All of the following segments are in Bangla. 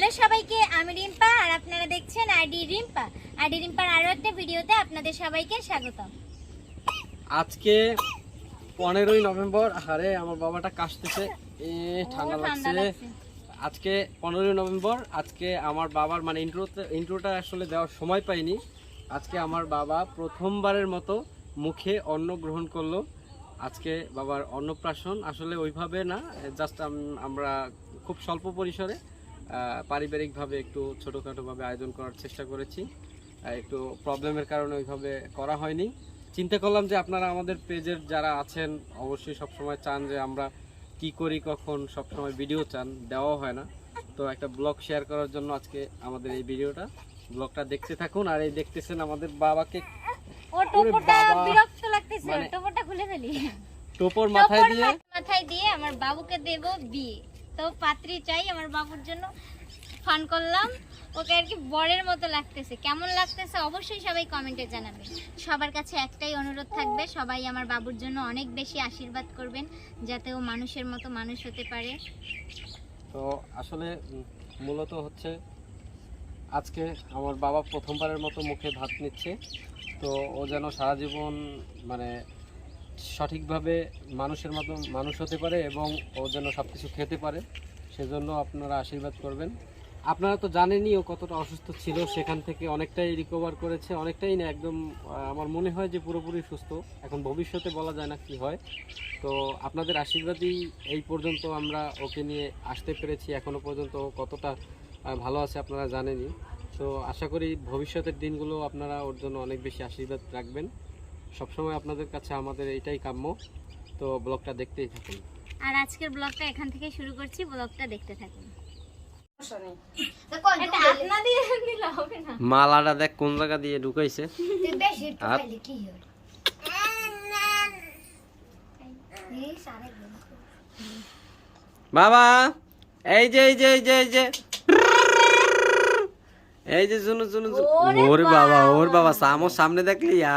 হ্যালো সবাইকে আমি রিম্পা আর আপনারা দেখছেন আইডি রিম্পা। আইডি রিম্পার আরও একটা ভিডিওতে আপনাদের সবাইকে স্বাগত আজকে পনেরোই নভেম্বর আরে আমার বাবাটা কাশতেছে এ ঠান্ডা লাগছে। আজকে পনেরোই নভেম্বর আজকে আমার বাবার মানে ইন্ট্রোতে ইন্ট্রোটা আসলে দেওয়ার সময় পাইনি। আজকে আমার বাবা প্রথমবারের মতো মুখে অন্ন গ্রহণ করল। আজকে বাবার অন্নপ্রাশন আসলে ওইভাবে না জাস্ট আমরা খুব স্বল্প পরিসরে পারিবারিকভাবে একটু ছোটোখাটোভাবে আয়োজন করার চেষ্টা করেছি। একটু প্রবলেমের কারণে ওইভাবে করা হয়নি। চিন্তা করলাম যে আপনারা আমাদের পেজের যারা আছেন অবশ্যই সবসময় চান যে আমরা কি করি কখন সবসময় ভিডিও চান দেওয়া হয় না। তো একটা ব্লগ শেয়ার করার জন্য আজকে আমাদের এই ভিডিওটা ব্লগটা দেখতে থাকুন। আর এই দেখতেছেন আমাদের বাবাকে। মানে- টোপর মাথায় দিয়ে মাথায় দিয়ে আমার বাবুকে দেব বিয়ে তো পাত্রী চাই, আমার বাবুর জন্য ফান করলাম। ওকে আর কি বরের মতো লাগতেছে। কেমন লাগতেছে অবশ্যই সবাই কমেন্টে জানাবে। সবার কাছে একটাই অনুরোধ থাকবে, সবাই আমার বাবুর জন্য অনেক বেশি আশীর্বাদ করবেন, যাতে ও মানুষের মতো মানুষ হতে পারে। তো আসলে মূলত হচ্ছে আজকে আমার বাবা প্রথমবারের মতো মুখে ভাত নিচ্ছে। তো ও যেন সারা জীবন মানে সঠিকভাবে মানুষের মতো মানুষ হতে পারে এবং ও যেন সব কিছু খেতে পারে, সেজন্য আপনারা আশীর্বাদ করবেন। আপনারা তো জানেনই ও কতটা অসুস্থ ছিল, সেখান থেকে অনেকটাই রিকভার করেছে, অনেকটাই না, একদম আমার মনে হয় যে পুরোপুরি সুস্থ। এখন ভবিষ্যতে বলা যায় না কি হয়। তো আপনাদের আশীর্বাদই এই পর্যন্ত আমরা ওকে নিয়ে আসতে পেরেছি এখনও পর্যন্ত কতটা ভালো আছে আপনারা জানেনই। তো আশা করি ভবিষ্যতের দিনগুলো আপনারা ওর জন্য অনেক বেশি আশীর্বাদ রাখবেন। সবসময় আপনাদের কাছে আমাদের এইটাই কাম্য। তো ব্লগটা দেখতেই থাকুন। আর আজকের ব্লগটা এখান থেকে শুরু করছি ব্লগটা দেখতে থাকুন। মালাটা দেখ কোন জায়গা দিয়ে ঢুকাইছে। বাবা এই যে এই যে এই যে এই যে। এই যে শুনো শুনো ওর বাবা ওর বাবা সামোর সামনে দেখলি? আ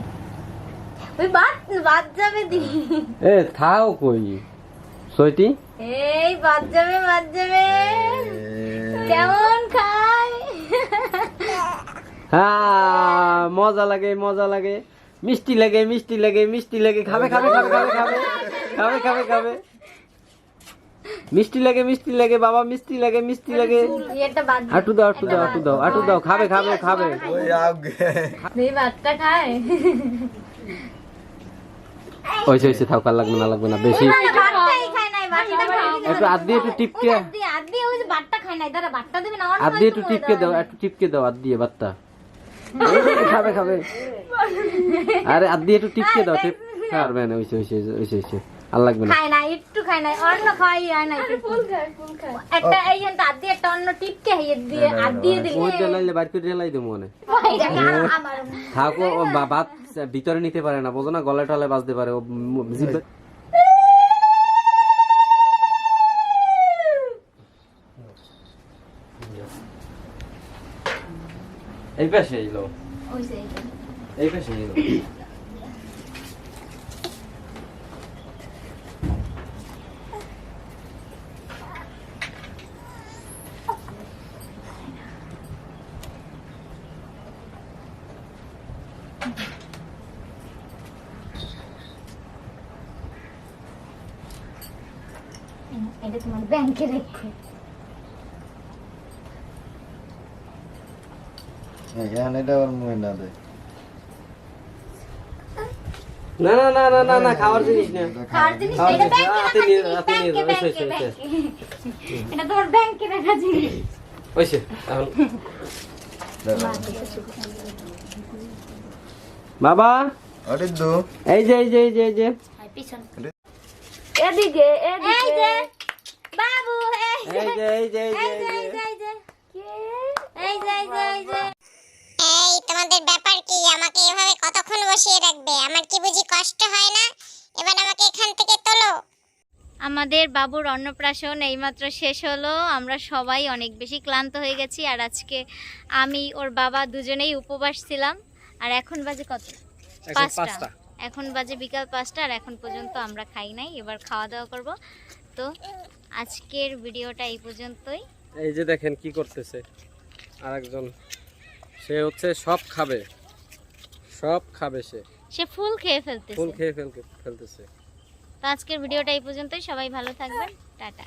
ওই বাদ বাদ যাবে দি। এ থাও কই? সইটি এই বাদ যাবে বাদ যাবে। কেমন খায়? হ্যাঁ মজা লাগে মজা লাগে। মিষ্টি লাগে মিষ্টি লাগে মিষ্টি লাগে। খাবে খাবে খাবে খাবে খাবে। খাবে খাবে খাবে। মিষ্টি লাগে মিষ্টি লাগে বাবা মিষ্টি লাগে মিষ্টি লাগে। এটা বাদ আটু দাও আটু দাও আটু দাও। আটু দাও খাবে খাবে খাবে। এই বাদটা খায়। ওইসে ওইসে থাও আর লাগবে না লাগবে না বেশি। একটু হাত দিয়ে একটু টিপকে। হাত দিয়ে হাত একটু টিপকে দাও একটু টিপকে দাও হাত দিয়ে বাত্তা খাবে খাবে। আরে হাত দিয়ে একটু টিপকে দাও টিপ পারবে না ওইসে ওইসে ওইসে ওইসে আর লাগবে না। খায় নাই অন্য খাই আর নাই একটা এই দিয়ে একটা অন্য টিপকে হাইয়ে দিয়ে হাত দিয়ে দিলে। ওই জ্বালাইলে বাইর করে জ্বালাই দেবো মনে। থাকো ভিতরে নিতে পারে না বোঝো না গলায় টলায় বাজতে পারে ও জিভে- এই পাশে এলো। এই পাশে এলো। এটা তোমার ব্যাংকে রেখে এখানে এটা ওর মুখে না দেয় না না না না না না খাওয়ার জিনিস না। খাওয়ার জিনিস এটা ব্যাংকে রাখা জিনিস, ব্যাংকে, ব্যাংকে, এসে, এসে। ব্যাংকে। এটা তোমার ব্যাংকে রাখা জিনিস। ওইসে এখন। বাবা আরে দু এই যে এই যে এই যে এই যে এদিকে এদিকে বাবু এই যে এই যে এই যে এই যে এই যে এই যে এই তোমাদের ব্যাপার কি আমাকে এভাবে কতক্ষণ বসিয়ে রাখবে আমার কি বুঝি কষ্ট হয় না এবার আমাকে এখান থেকে তোলো আমাদের বাবুর অন্নপ্রাশন এইমাত্র শেষ হলো আমরা সবাই অনেক বেশি ক্লান্ত হয়ে গেছি আর আজকে আমি ওর বাবা দুজনেই উপবাস ছিলাম আর এখন বাজে কত? এখন পাঁচটা। এখন বাজে বিকাল পাঁচটা আর এখন পর্যন্ত আমরা খাই নাই এবার খাওয়া দাওয়া করব। তো আজকের ভিডিওটা এই পর্যন্তই। এই যে দেখেন কি করতেছে। আরেকজন সে হচ্ছে সব খাবে। সব খাবে সে। সে ফুল খেয়ে ফেলতেছে। ফুল খেয়ে ফেল ফেলতেছে। তো আজকের ভিডিওটা এই পর্যন্তই। সবাই ভালো থাকবেন। টাটা।